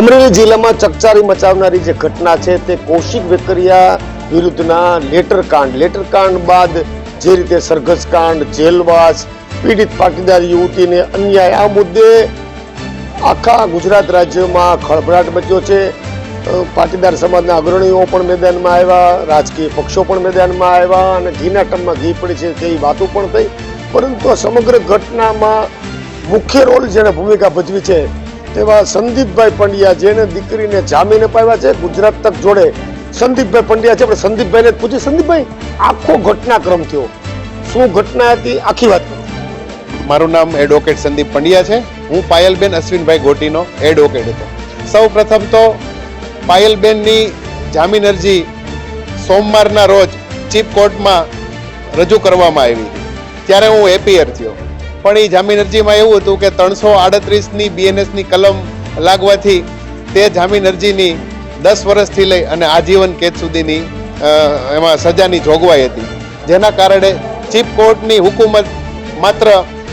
અમરેલી જિલ્લામાં ચકચારી મચાવનારી જે ઘટના છે તે કૌશિક વેકરિયા વિરુદ્ધના લેટર કાંડ. લેટર કાંડ બાદ જે રીતે સરઘસ કાંડ, જેલવાસ, પીડિત પાટીદાર યુવતીને અન્યાય. આ મુદ્દે આખા ગુજરાત રાજ્યમાં ખળભળાટ મચ્યો છે. પાટીદાર સમાજના અગ્રણીઓ પણ મેદાનમાં આવ્યા, રાજકીય પક્ષો પણ મેદાનમાં આવ્યા અને ઘીના ટમમાં ઘી પડી છે તેવી વાતો પણ થઈ. પરંતુ સમગ્ર ઘટનામાં મુખ્ય રોલ જેને ભૂમિકા ભજવી છે તેવા સંદીપભાઈ પંડ્યા જેને દીકરીને જામીન અપાવ્યા છે, ગુજરાત તક જોડે સંદીપભાઈ પંડ્યા છે. આપણે સંદીપભાઈને પૂછ્યું, સંદીપભાઈ, આખો ઘટનાક્રમ થયો. શું ઘટના હતી? આખી વાત. મારું નામ એડવોકેટ સંદીપ પંડ્યા છે. હું પાયલબેન અશ્વિનભાઈ ગોટીનો એડવોકેટ હતો. સૌ પ્રથમ તો પાયલબેનની જામીન અરજી સોમવારના રોજ ચીફ કોર્ટમાં રજૂ કરવામાં આવી ત્યારે હું એપીયર થયો. પણ એ જામીન અરજીમાં એવું હતું કે ત્રણસો આડત્રીસની બીએનએસની કલમ લાગવાથી તે જામીન અરજીની દસ વર્ષથી લઈ અને આજીવન કેદ સુધીની એમાં સજાની જોગવાઈ હતી. જેના કારણે ચીફ કોર્ટની હુકુમત માત્ર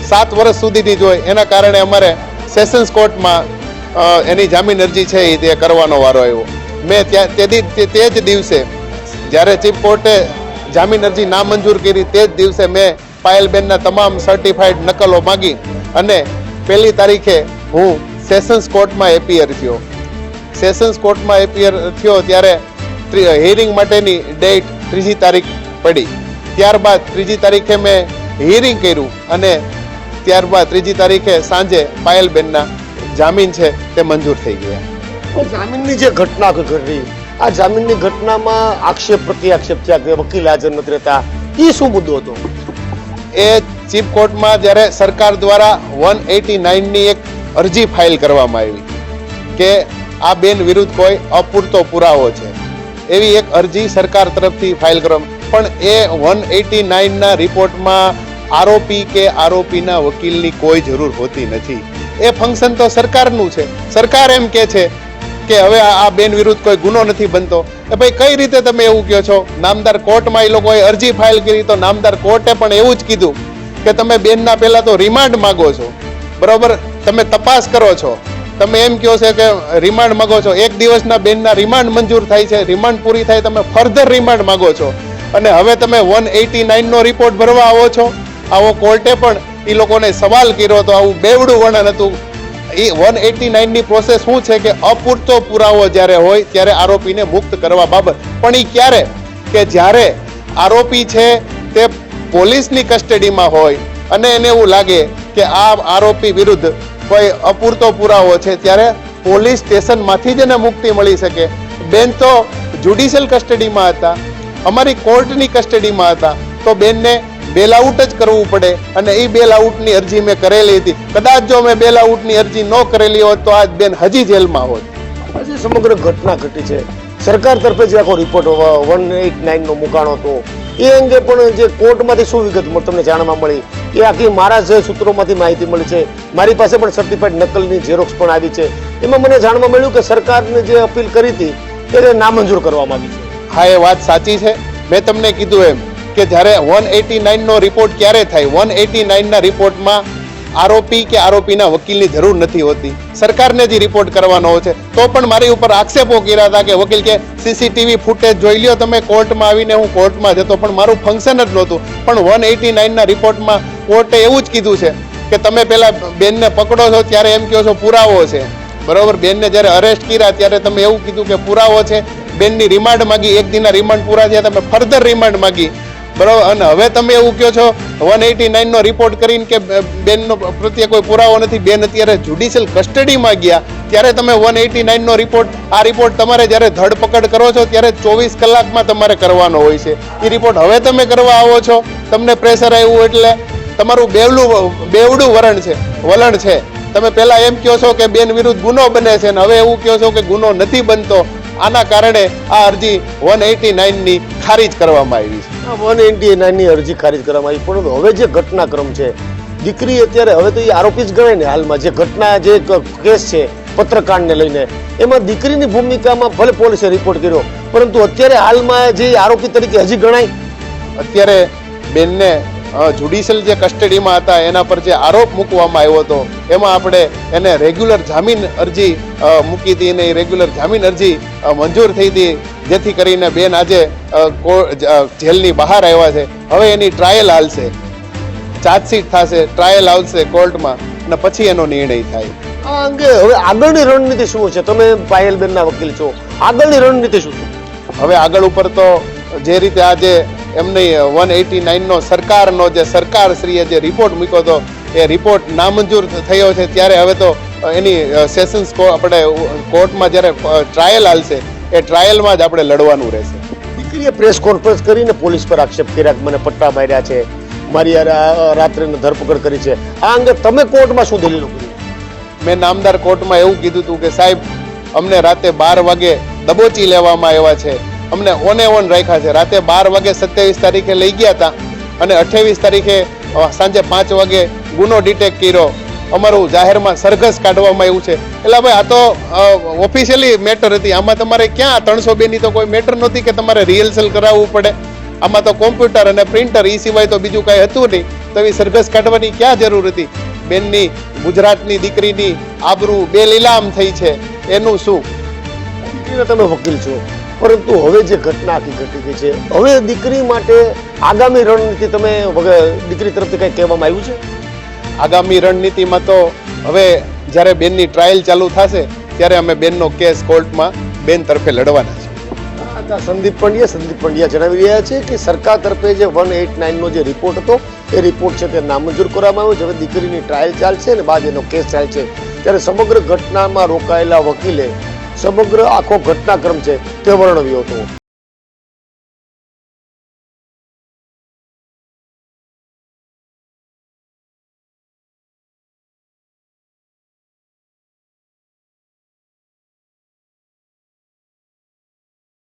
સાત વર્ષ સુધીની જ હોય. એના કારણે અમારે સેશન્સ કોર્ટમાં એની જામીન અરજી છે એ તે કરવાનો વારો આવ્યો. મેં ત્યાં, તે જ દિવસે જ્યારે ચીફ કોર્ટે જામીન અરજી નામંજૂર કરી, તે જ દિવસે મેં પાયલબેનના તમામ સર્ટિફાઈડ નકલો માગી અને પહેલી તારીખે હું સેશન્સ કોર્ટમાં એપિયર થયો. સેશન્સ કોર્ટમાં એપિયર થયો ત્યારે હિયરિંગ માટેની ડેટ ત્રીજી તારીખ પડી. ત્યારબાદ ત્રીજી તારીખે મેં હિયરિંગ કર્યું અને ત્યારબાદ ત્રીજી તારીખે સાંજે પાયલબેનના જામીન છે તે મંજૂર થઈ ગયા. જામીનની જે ઘટના ઘટી, આ જામીનની ઘટનામાં આક્ષેપ પ્રતિ આક્ષેપ થયા કે વકીલ હાજર નથી રહેતા એ શું મુદ્દો હતો? એ ચીફ કોર્ટમાં જ્યારે સરકાર દ્વારા વન એટી નાઇનની એક અરજી ફાઇલ કરવામાં આવી કે આ બેન વિરુદ્ધ કોઈ અપૂરતો પુરાવો છે. એવી એક અરજી સરકાર તરફથી ફાઇલ કરવામાં પણ એ વન એટી નાઇનના રિપોર્ટમાં આરોપી કે આરોપીના વકીલની કોઈ જરૂર હોતી નથી. એ ફંક્શન તો સરકારનું છે. સરકાર એમ કે છે કે હવે આ બેન વિરુદ્ધ કોઈ ગુનો નથી બનતો. એ ભાઈ કઈ રીતે તમે એવું કહો છો? નામદાર કોર્ટમાં એ લોકોએ અરજી ફાઇલ કરી, તો નામદાર કોર્ટે પણ એવું જ કીધું કે તમે બેનના પહેલા તો રિમાન્ડ માગો છો. બરોબર? તમે તપાસ કરો છો. તમે એમ કહો છો કે રિમાન્ડ માગો છો. એક દિવસના બેનના રિમાન્ડ મંજૂર થાય છે. રિમાન્ડ પૂરી થાય, તમે ફર્ધર રિમાન્ડ માગો છો. અને હવે તમે વન એટી નાઇનનો રિપોર્ટ ભરવા આવો છો. આવો કોર્ટે પણ એ લોકોને સવાલ કર્યો હતો આવું બેવડું વર્ણન હતું. એ વન એટી નાઇનની પ્રોસેસ શું છે કે અપૂરતો પુરાવો જ્યારે હોય ત્યારે આરોપીને મુક્ત કરવા બાબત. પણ એ ક્યારે? કે જ્યારે આરોપી છે તે પોલીસની કસ્ટડીમાં હોય અને એને એવું લાગે કે આ આરોપી વિરુદ્ધ કોઈ અપૂરતો પુરાવો છે ત્યારે પોલીસ સ્ટેશનમાંથી જ એને મુક્તિ મળી શકે. બેન તો જ્યુડિશિયલ કસ્ટડીમાં હતા. અમારી કોર્ટની કસ્ટડીમાં હતા. તો બેનને બેલ આઉટ જ કરવું પડે. અને એ બેલ આઉટની અરજી મેં કરેલી હતી. કદાચ જો મેં બેલ આઉટની અરજી ન કરેલી હોત તો આજ બેન હજી જેલમાં હોત. આજે સમગ્ર ઘટના ઘટી છે. સરકાર તરફે જે આખો રિપોર્ટ વન એટ નાઇનનો મુકાણો હતો એ અંગે પણ જે કોર્ટમાંથી શું વિગત તમને જાણવા મળી? એ આખી મારા જે સૂત્રોમાંથી માહિતી મળી છે. મારી પાસે પણ સર્ટિફાઈડ નકલની ઝેરોક્સ પણ આવી છે. એમાં મને જાણવા મળ્યું કે સરકારને જે અપીલ કરી હતી તેને નામંજૂર કરવામાં આવી છે. હા એ વાત સાચી છે. મેં તમને કીધું એમ. કે જ્યારે વન એટી નાઇનનો રિપોર્ટ ક્યારે થાય? વન એટી નાઇનના રિપોર્ટમાં આરોપી કે આરોપીના વકીલની જરૂર નથી હોતી. સરકારને જ રિપોર્ટ કરવાનો હોય છે, તો પણ મારી ઉપર આક્ષેપો કર્યા હતા કે વકીલ કે સીસીટીવી ફૂટેજ જોઈ લ્યો તમે, કોર્ટમાં આવીને હું કોર્ટમાં જતો, પણ મારું ફંક્શન જ નહોતું. પણ વન એટી નાઇનના રિપોર્ટમાં કોર્ટે એવું જ કીધું છે કે તમે પેલા બેનને પકડો છો, ત્યારે એમ કહો છો પુરાવો છે. બરોબર? બેનને જ્યારે અરેસ્ટ કર્યા, ત્યારે તમે એવું કીધું કે પુરાવો છે. બેનની રિમાન્ડ માંગી, એક દિનના રિમાન્ડ પૂરા થયા, તમે ફર્ધર રિમાન્ડ માંગી. બરોબર? અને હવે તમે એવું કહો છો વન એટી નાઇનનો રિપોર્ટ કરીને કે બેનનો પ્રત્યે કોઈ પુરાવો નથી, બેન અત્યારે જ્યુડિશિયલ કસ્ટડીમાં ગયા, ત્યારે તમે વન એટી નાઇનનો રિપોર્ટ આ રિપોર્ટ તમારે જ્યારે ધરપકડ કરો છો, ત્યારે ચોવીસ કલાકમાં તમારે કરવાનો હોય છે. એ રિપોર્ટ હવે તમે કરવા આવો છો, તમને પ્રેશર આવ્યું એટલે તમારું બેવલું બેવડું વરણ છે, વલણ છે. તમે પહેલાં એમ કહો છો કે બેન વિરુદ્ધ ગુનો બને છે, અને હવે એવું કહો છો કે ગુનો નથી બનતો. આના કારણે આ અરજી વન એટી નાઇનની ખારીજ કરવામાં આવી છે. વન એન્ટી નાઇનની અરજી ખારીજ કરવામાં આવી પરંતુ હવે જે ઘટનાક્રમ છે દીકરી અત્યારે હવે તો એ આરોપી જ ગણાય ને હાલમાં જે ઘટના જે કેસ છે પત્રકાંડને લઈને. એમાં દીકરીની ભૂમિકામાં ભલે પોલીસે રિપોર્ટ કર્યો પરંતુ અત્યારે હાલમાં જે આરોપી તરીકે હજી ગણાય. અત્યારે બેનને જ્યુડિશિયલ જે કસ્ટડીમાં હતા એના પર જે આરોપ મૂકવામાં આવ્યો હતો એમાં આપણે એને રેગ્યુલર જામીન અરજી મૂકી હતી અને એ રેગ્યુલર જામીન અરજી મંજૂર થઈ હતી જેથી કરીને બેન આજે જેલની બહાર આવ્યા છે. હવે એની ટ્રાયલ હાલશે. ચાર્જશીટ થશે ટ્રાયલ આવશે કોર્ટમાં અને પછી એનો નિર્ણય થાય. આ અંગે હવે આગળની રણનીતિ શું છે? તમે પાયલબેનના વકીલ છો. આગળની રણનીતિ શું છે? હવે આગળ ઉપર તો જે રીતે આજે એમની વન એટી નાઇનનો સરકારનો જે સરકારશ્રીએ જે રિપોર્ટ મૂક્યો હતો એ રિપોર્ટ નામંજૂર થયો છે. ત્યારે હવે તો એની સેશન્સ આપણે કોર્ટમાં જ્યારે ટ્રાયલ હાલશે એ ટ્રાયલમાં જ આપણે લડવાનું રહેશે. દીકરીએ પ્રેસ કોન્ફરન્સ કરીને પોલીસ પર આક્ષેપ કર્યા કે મને પટ્ટા માર્યા છે મારી રાત્રે ધરપકડ કરી છે. આ અંગે તમે કોર્ટમાં શું દલીલો કરી? મેં નામદાર કોર્ટમાં એવું કીધું હતું કે સાહેબ અમને રાતે બાર વાગે દબોચી લેવામાં આવ્યા છે. અમને ઓને ઓન રાખ્યા છે. રાતે બાર વાગે સત્યાવીસ તારીખે લઈ ગયા હતા અને અઠ્યાવીસ તારીખે સાંજે પાંચ વાગે ગુનો ડિટેક્ટ કર્યો. અમારું જાહેરમાં સરઘસ કાઢવામાં આવ્યું છે. એટલે ભાઈ આ તો ઓફિશિયલી મેટર હતી. આમાં તમારે ક્યાં ત્રણસો બેની તો કોઈ મેટર નહોતી કે તમારે રિહર્સલ કરાવવું પડે. આમાં તો કોમ્પ્યુટર અને પ્રિન્ટર એ સિવાય તો બીજું કાંઈ હતું નહીં. તો એવી સરઘસ કાઢવાની ક્યાં જરૂર હતી? બેનની, ગુજરાતની દીકરીની આબરૂ બે લીલામ થઈ છે. એનું શું? તમે વકીલ છો. પરંતુ હવે જે ઘટના આખી ઘટી ગઈ છે હવે દીકરી માટે આગામી રણનીતિ તમે દીકરી તરફથી કંઈ કહેવામાં આવ્યું છે? આગામી રણનીતિમાં તો હવે જ્યારે બેનની ટ્રાયલ ચાલુ થશે ત્યારે અમે બેનનો કેસ કોર્ટમાં બેન તરફે લડવાના છે. સંદીપ પંડ્યા સંદીપ પંડ્યા જણાવી રહ્યા છે કે સરકાર તરફે જે વન એટ નાઇનનો જે રિપોર્ટ હતો એ રિપોર્ટ છે તે નામંજૂર કરવામાં આવ્યો છે. હવે દીકરીની ટ્રાયલ ચાલશે અને બાદ એનો કેસ ચાલશે. ત્યારે સમગ્ર ઘટનામાં રોકાયેલા વકીલે સમગ્ર આખો ઘટનાક્રમ છે તે વર્ણવ્યો હતો.